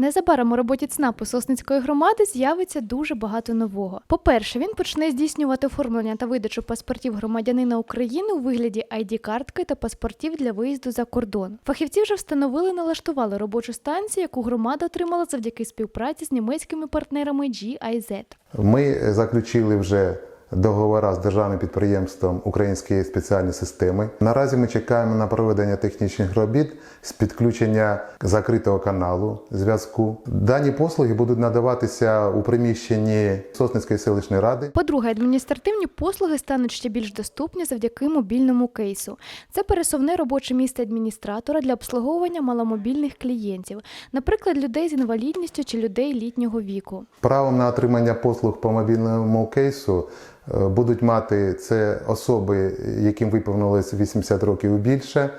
Незабаром у роботі ЦНАПу Сосницької громади з'явиться дуже багато нового. По-перше, він почне здійснювати оформлення та видачу паспортів громадянина України у вигляді ID-картки та паспортів для виїзду за кордон. Фахівці вже встановили налаштували робочу станцію, яку громада отримала завдяки співпраці з німецькими партнерами GIZ. Ми заключили вже договори з державним підприємством Українські спеціальні системи. Наразі ми чекаємо на проведення технічних робіт з підключення закритого каналу зв'язку. Дані послуги будуть надаватися у приміщенні Сосницької селищної ради. По-друге, адміністративні послуги стануть ще більш доступні завдяки мобільному кейсу. Це пересувне робоче місце адміністратора для обслуговування маломобільних клієнтів, наприклад, людей з інвалідністю чи людей літнього віку. Правом на отримання послуг по мобільному кейсу будуть мати це особи, яким виповнилось 80 років і більше,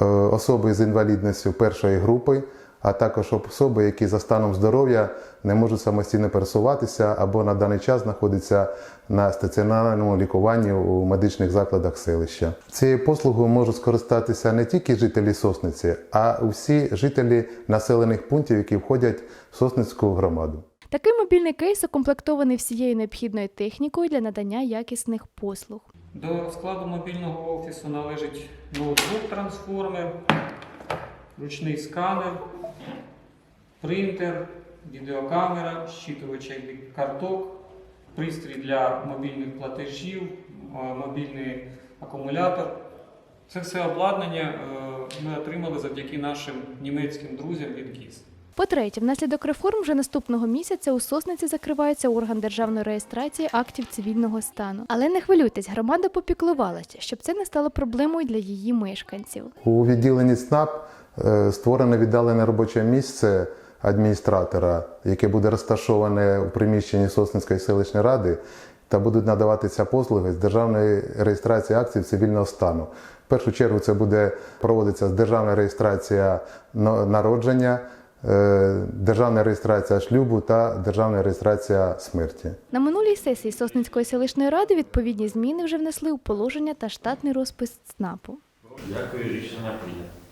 е, особи з інвалідністю першої групи, а також особи, які за станом здоров'я не можуть самостійно пересуватися або на даний час знаходяться на стаціонарному лікуванні у медичних закладах селища. Цією послугою можуть скористатися не тільки жителі Сосниці, а усі жителі населених пунктів, які входять в Сосницьку громаду. Такий мобільний кейс укомплектований всією необхідною технікою для надання якісних послуг. До складу мобільного офісу належить ноутбук трансформер, ручний сканер, принтер, відеокамера, щитувач карток, пристрій для мобільних платежів, мобільний акумулятор. Це все обладнання е, ми отримали завдяки нашим німецьким друзям від ГІС. По-третє, внаслідок реформ вже наступного місяця у Сосниці закривається орган державної реєстрації актів цивільного стану. Але не хвилюйтесь, громада попіклувалася, щоб це не стало проблемою для її мешканців. У відділенні СНАП е, створено віддалене робоче місце адміністратора, яке буде розташоване у приміщенні Сосницької селищної ради, та будуть надаватися послуги з державної реєстрації акцій цивільного стану. В першу чергу це буде проводитися державна реєстрація народження, державна реєстрація шлюбу та державна реєстрація смерті. На минулій сесії Сосницької селищної ради відповідні зміни вже внесли у положення та штатний розпис ЦНАПу. Дякую, рішення прийнято.